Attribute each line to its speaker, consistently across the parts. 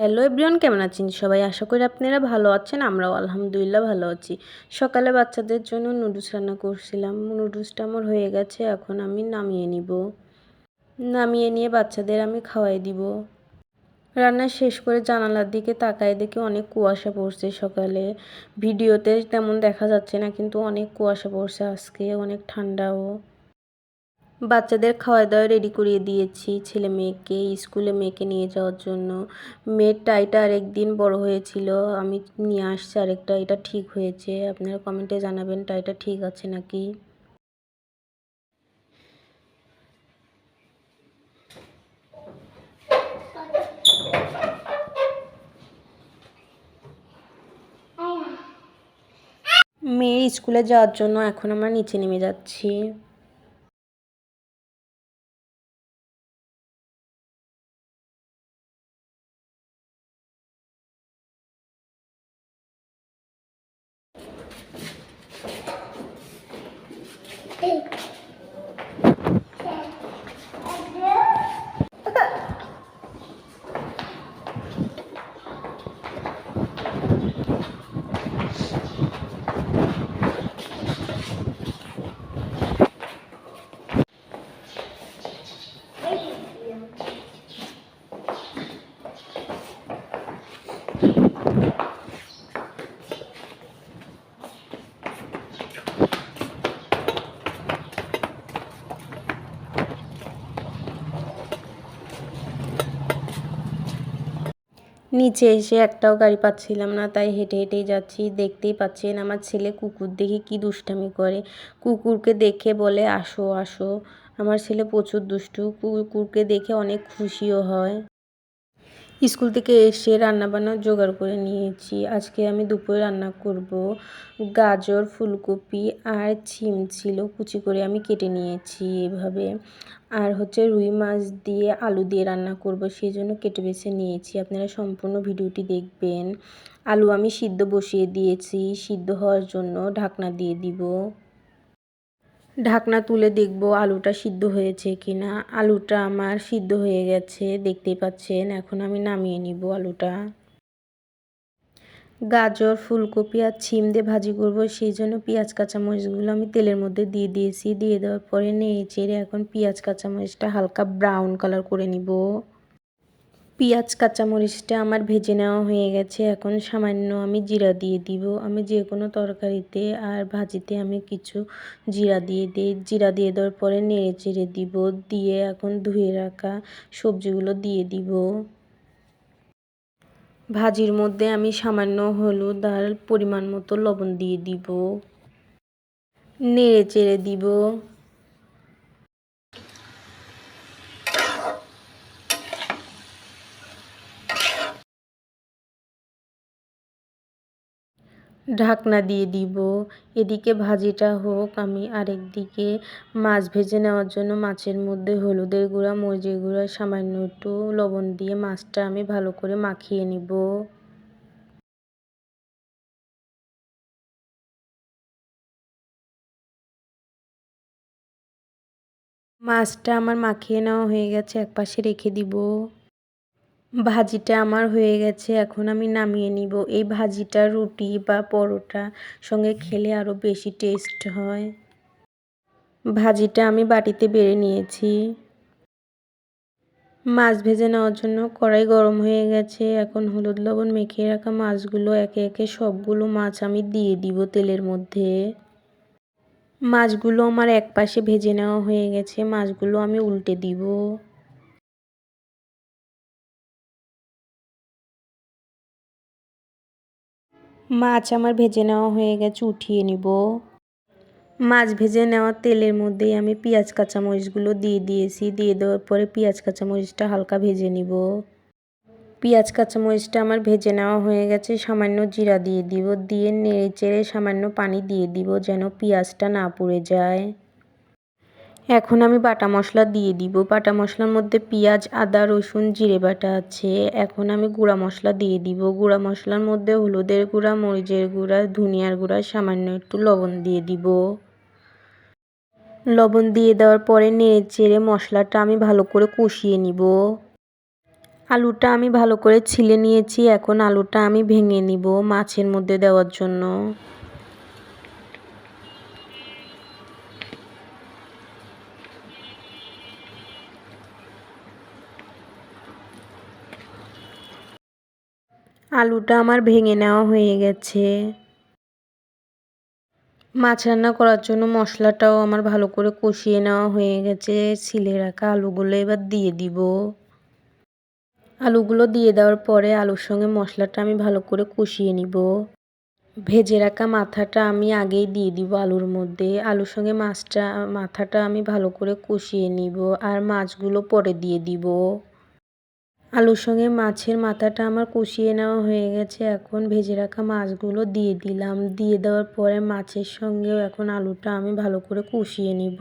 Speaker 1: Hello everyone কেমন আছেন সবাই? আশা করি আপনারা ভালো আছেন, আমরাও আলহামদুলিল্লাহ ভালো আছি। সকালে বাচ্চাদের জন্য নুডলস রান্না করছিলাম। নুডলসটা আমার হয়ে গেছে, এখন আমি নামিয়ে নিব। নামিয়ে নিয়ে বাচ্চাদের আমি খাওয়াই দিব। রান্না শেষ করে জানালার দিকে তাকায় দেখে অনেক কুয়াশা পড়ছে সকালে। ভিডিওতে তেমন দেখা যাচ্ছে না, কিন্তু অনেক কুয়াশা পড়ছে আজকে, অনেক ঠান্ডাও। বাচ্চাদের খাওয়া দাওয়া রেডি করিয়ে দিয়েছি ছেলে মেয়েকে, স্কুলে মেয়েকে নিয়ে যাওয়ার জন্য। মেয়ের টাইটা আরেকদিন বড় হয়েছিল, আমি নিয়ে আসছি আরেকটা, এটা ঠিক হয়েছে। আপনারা কমেন্টে জানাবেন টাইটা ঠিক আছে নাকি? মেয়ে স্কুলে যাওয়ার জন্য এখন আমরা নিচে নেমে যাচ্ছি। Hey. নিচে এসে একটাও গাড়ি পাচ্ছিলাম না, তাই হেঁটে হেঁটেই যাচ্ছি। দেখতেই পাচ্ছেন আমার ছেলে কুকুর দেখে কি দুষ্টামি করে। কুকুরকে দেখে বলে, আসো আসো। আমার ছেলে প্রচুর দুষ্টু, কুকুরকে দেখে অনেক খুশিও হয়। স্কুল থেকে এসে রান্নাবান্না জোগাড় করে নিয়েছি। আজকে আমি দুপুরে রান্না করব গাজর, ফুলকপি আর ছিম ছিল, কুচি করে আমি কেটে নিয়েছি এভাবে। আর হচ্ছে রুই মাছ দিয়ে আলু দিয়ে রান্না করব, সেই জন্য কেটে বেছে নিয়েছি। আপনারা সম্পূর্ণ ভিডিওটি দেখবেন। আলু আমি সিদ্ধ বসিয়ে দিয়েছি, সিদ্ধ হওয়ার জন্য ঢাকনা দিয়ে দিব। ঢাকনা তুলে দেখব আলুটা সিদ্ধ হয়েছে কি না আলুটা আমার সিদ্ধ হয়ে গেছে, দেখতেই পাচ্ছেন। এখন আমি নামিয়ে নিব আলুটা। গাজর, ফুলকপি আর ছিম দিয়ে ভাজি করব। সেই জন্য পেঁয়াজ, কাঁচামরিচগুলো আমি তেলের মধ্যে দিয়ে দিয়েছি। দিয়ে দেওয়ার পরে নেড়ে চেড়ে এখন পেঁয়াজ, কাঁচামরিচটা হালকা ব্রাউন কালার করে নিব। পেঁয়াজ, কাঁচামরিচটা আমার ভেজে নেওয়া হয়ে গেছে। এখন সামান্য আমি জিরা দিয়ে দিব। আমি যে কোনো তরকারিতে আর ভাজিতে আমি কিছু জিরা দিয়ে দিই। জিরা দিয়ে দেওয়ার পরে নেড়ে চেড়ে দিব। দিয়ে এখন ধুয়ে রাখা সবজিগুলো দিয়ে দিব। ভাজির মধ্যে আমি সামান্য হলুদ আর পরিমাণ মতো লবণ দিয়ে দিব। নেড়ে চেড়ে দিব। ঢাকনা দিয়ে দিব। এদিকে ভাজিটা হোক, আমি আরেক দিকে মাছ ভেজে নেওয়ার জন্য মাছের মধ্যে হলুদের গুঁড়া, মরিচের গুঁড়া, সামান্য একটু লবণ দিয়ে মাছটা আমি ভালো করে মাখিয়ে নিব। মাছটা আমার মাখিয়ে নেওয়া হয়ে গেছে এক পাশে রেখে দিব। ভাজিটা আমার হয়ে গেছে, এখন আমি নামিয়ে নিব। এই ভাজিটা, রুটি বা পরোটা সঙ্গে খেলে আরও বেশি টেস্ট হয়। ভাজিটা আমি বাটিতে বেড়ে নিয়েছি। মাছ ভেজে নেওয়ার জন্য কড়াই গরম হয়ে গেছে। এখন হলুদ লবণ মেখে রাখা মাছগুলো একে একে সবগুলো মাছ আমি দিয়ে দিব তেলের মধ্যে। মাছগুলো আমার এক পাশে ভেজে নেওয়া হয়ে গেছে। মাছগুলো আমি উল্টে দিব। মাছ আমার ভেজে নেওয়া হয়ে গেছে, উঠিয়ে নিব। মাছ ভেজে নেওয়া তেলের মধ্যেই আমি পেঁয়াজ, কাঁচামরিচগুলো দিয়ে দিয়েছি। দিয়ে দেওয়ার পরে পেঁয়াজ, কাঁচামরিচটা হালকা ভেজে নিব। পেঁয়াজ, কাঁচামরিচটা আমার ভেজে নেওয়া হয়ে গেছে, সামান্য জিরা দিয়ে দিব। দিয়ে নেড়ে চেড়ে সামান্য পানি দিয়ে দিব যেন পেঁয়াজটা না পুড়ে যায়। এখন আমি বাটা মশলা দিয়ে দিব। বাটা মশলার মধ্যে পেঁয়াজ, আদা, রসুন, জিরে বাটা আছে। এখন আমি গুঁড়া মশলা দিয়ে দিব। গুঁড়া মশলার মধ্যে হলুদের গুঁড়া, মরিচের গুঁড়া, ধনিয়ার গুঁড়া, সামান্য একটু লবণ দিয়ে দিব। লবণ দিয়ে দেওয়ার পরে নেড়ে চেড়ে মশলাটা আমি ভালো করে কষিয়ে নিব। আলুটা আমি ভালো করে ছিলে নিয়েছি। এখন আলুটা আমি ভেঙে নিব মাছের মধ্যে দেওয়ার জন্য। আলুটা আমার ভেঙে নেওয়া হয়ে গেছে। মাছ রান্না করার জন্য মশলাটাও আমার ভালো করে কষিয়ে নেওয়া হয়ে গেছে। ছিলে রাখা আলুগুলো এবার দিয়ে দিব। আলুগুলো দিয়ে দেওয়ার পরে আলুর সঙ্গে মশলাটা আমি ভালো করে কষিয়ে নিব। ভেজে রাখা মাথাটা আমি আগেই দিয়ে দিব আলুর মধ্যে। আলুর সঙ্গে মাছটা, মাথাটা আমি ভালো করে কষিয়ে নিব আর মাছগুলো পরে দিয়ে দিব। আলুর সঙ্গে মাছের মাথাটা আমার কষিয়ে নেওয়া হয়ে গেছে। এখন ভেজে রাখা মাছগুলো দিয়ে দিলাম। দিয়ে দেওয়ার পরে মাছের সঙ্গেও এখন আলুটা আমি ভালো করে কষিয়ে নিব।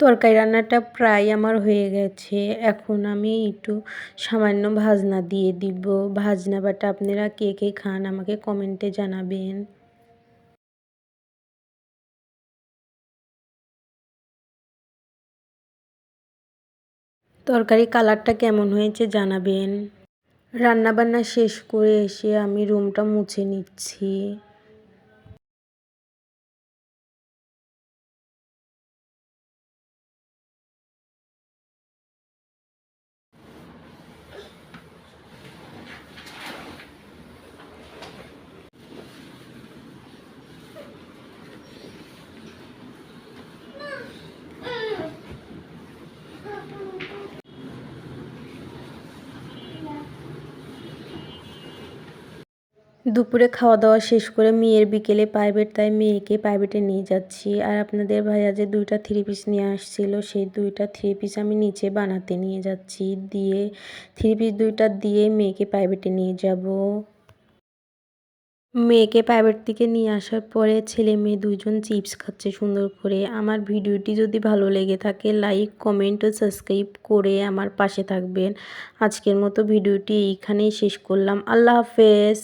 Speaker 1: তরকারি রান্নাটা প্রায় আমার হয়ে গেছে। এখন আমি একটু সামান্য ভাজনা দিয়ে দিব। ভাজনা বাটা আপনারা কে কে খান আমাকে কমেন্টে জানাবেন। তরকারি কালারটা কেমন হয়েছে জানাবেন। রান্নাবান্না শেষ করে এসে আমি রুমটা মুছে নিচ্ছি। দুপুরে খাওয়া দাওয়া শেষ করে মেয়ের বিকেলে প্রাইভেট তাই মেয়েকে প্রাইভেটে নিয়ে যাচ্ছি। আর আপনাদের ভাইয়া যে দুইটা থ্রি পিস নিয়ে আসছিল, সেই দুইটা থ্রি পিস আমি নিচে বানাতে নিয়ে যাচ্ছি। দিয়ে থ্রি পিস দুইটা দিয়ে মেয়েকে প্রাইভেটে নিয়ে যাব। মেয়েকে প্রাইভেট থেকে নিয়ে আসার পরে ছেলে মেয়ে দুজন চিপস খাচ্ছে সুন্দর করে। আমার ভিডিওটি যদি ভালো লেগে থাকে লাইক কমেন্ট ও সাবস্ক্রাইব করে আমার পাশে থাকবেন। আজকের মতো ভিডিওটি এইখানেই শেষ করলাম। আল্লাহ হাফেজ।